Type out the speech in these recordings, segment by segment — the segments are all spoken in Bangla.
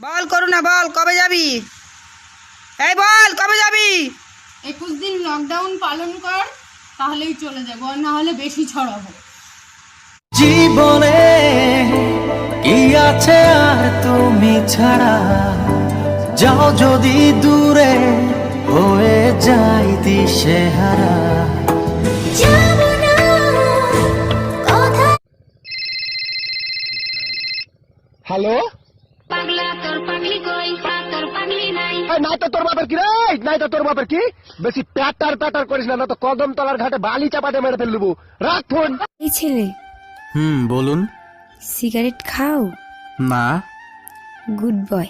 বল করুণা বল কবে যাবি? এই বল কবে যাবি? একুশ দিন লকডাউন পালন কর তাহলেই চলে যাব আর না হলে বেশি ছড়াবো। জীবনে কি আছে আর তুমি ছাড়া? যাও যদি দূরে হয়ে যাই দিশেহারা। হ্যালো? পাগলা তোর পাগলি কই? তোর পাগলি নাই। নাই তো তোর বাপের কি রে? নাই তো তোর বাপের কি? বেশি প্যাটার প্যাটার করিস না না তো কদম তলার ঘাটে বালি চাপাতে মেরে ফেলব। রাখ ফোন। এই ছেলে। হুম বলুন। সিগারেট খাও। না। Good boy.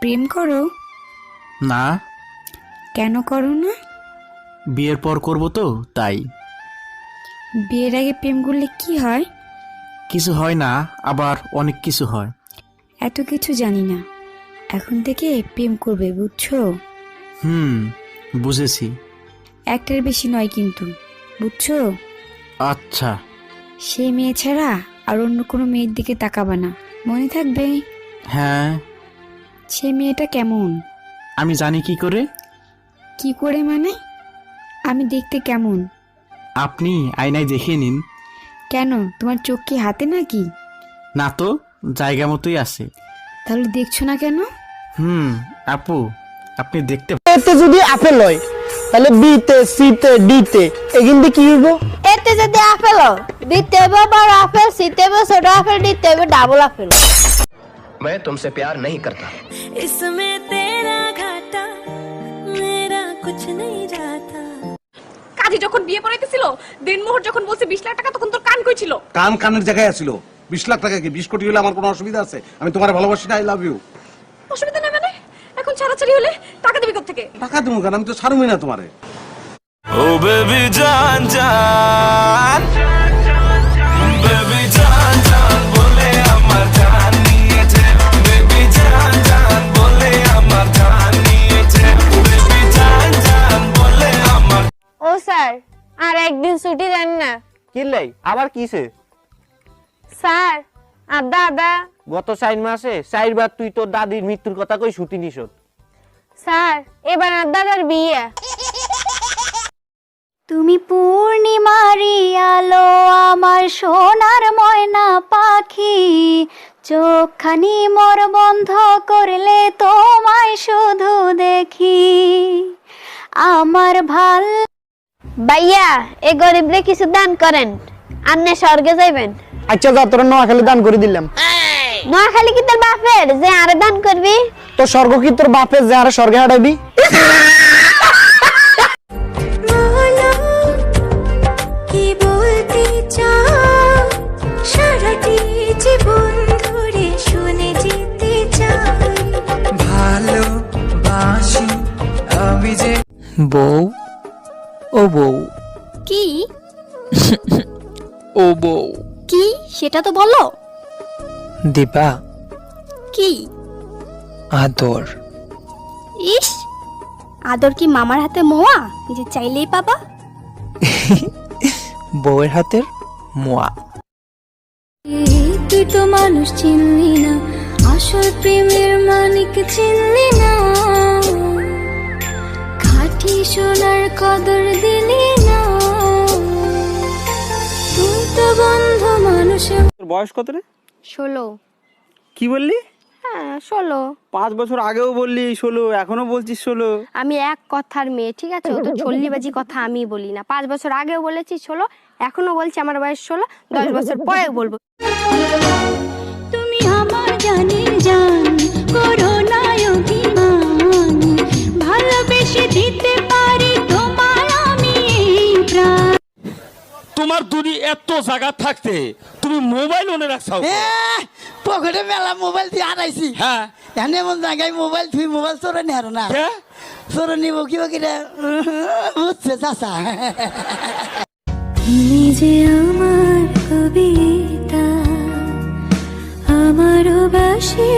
প্রেম করো। না। কেন করো না? বিয়ের পর করব তো তাই। বিয়ের আগে প্রেম করলে কি হয়? কিছু হয় না আবার অনেক কিছু হয়। এত কিছু জানি না। এখন থেকে প্রেম করবে বুঝছ? হুম বুঝেছি। একটার বেশি নয় কিন্তু বুঝছ? আচ্ছা। সে মেয়ে ছাড়া আর অন্য কোনো মেয়ের দিকে তাকাবা না। মনে থাকবে? হ্যাঁ। সে মেয়েটা কেমন? আমি জানি কি করে। কি করে মানে? আমি দেখতে কেমন? আপনি আয়নায় দেখে নিন। কেন তোমার চোখ কি হাতে নাকি? না তো। জায়গা মতোই আছে তাহলে দেখছো না কেন হুম আপু আপনি দেখতে এতে যদি আপেল হয় তাহলে বিতে সিতে ডিতে এগিন কি হইব এতে যদি আপেল দিতে হবে বড় আপেল সিতে হবে ছোট আপেল দিতে হবে ডাবল আপেল मैं तुमसे प्यार नहीं करता इसमें तेरा घाटा मेरा कुछ नहीं जाता কাজী যখন বিয়ে পড়াইতেছিল দিনমোহর যখন বলছে বিশ লাখ টাকা তখন তোর কান কই ছিল কান কানের জায়গায় আছিল বিশ লাখ টাকা কি? বিশ কোটি হলে আমার কোনো অসুবিধা আছে? আমি তোমার ভালোবাসি না আই লাভ ইউ অসুবিধা নেই মানে? এখন ছাড়াছাড়ি হলে টাকা দিবি থেকে টাকা দেবো কেন? আমি তো ছাড়বই না তোমারে। ও বেবি জান জান। বেবি জান জান বলে আমার জান নিয়েছে। বেবি জান জান বলে আমার জান নিয়েছে। বেবি জান জান বলে আমার ও স্যার আর একদিন ছুটি দেন না। কিনলাই আবার কিসে? স্যার আদা আদা। গত চার মাসে চারবার তুই তোর দাদির মৃত্যুর কথা কই ছুটি নিছত স্যার এবার আদাদার বিয়ে। তুমি পূর্ণিমারি আলো আমার সোনার ময়না পাখি। চোখখানি মোর বন্ধ করলে তোমায় শুধু দেখি। আমার ভালো ভাইয়া এই গরিবরে কিছু দান করেন। আন্নে স্বর্গে যাইবেন। আচ্ছা যা তোর নোয়াখালী দান করে দিলাম। নোয়াখালী কি তোর বাপের? যে আরে দান করবি? তো স্বর্গ কি তোর বাপের? যে আর স্বর্গে হাঁটাবি? বলো কি বলতে চাও? সারাটি জীবন ধরে শুনে যেতে চাই। ভালোবাসি বউ? ও বউ। কি? ও বউ। কি? সেটা তো বলো। দীপা। কি? আদর। ইস! আদর কি মামার হাতে মোয়া? যে চাইলেই পাবা। বউয়ের হাতের মোয়া। তুই তো মানুষ চিনলি না আসল প্রেমের মানিক চিনলি না। খাঁটি সোনার কদর বয়স কত রে? ষোলো। কি বললি? হ্যাঁ ষোলো। পাঁচ বছর আগেও বললি ষোলো এখনও বলছিস ষোলো। আমি এক কথার মেয়ে ঠিক আছে? ও তো ছল্লিবাজি কথা আমি বলি না। পাঁচ বছর আগেও বলেছি ষোলো এখনও বলছি আমার বয়স ষোলো দশ বছর পরেও বলব। তোমার দুনি এত জায়গা থাকতে তুমি মোবাইল ওনে রাখছাও পকেটে মেলা মোবাইল দিয়ে হারাইছি। হ্যাঁ। এমন জায়গায় মোবাইল তুই মোবাইল চোরে নি হারো না। কে? চোরে নিব কিবা কিনা বুঝছে চাচা। তুমি যে আমার কবিতা আমারও বাসে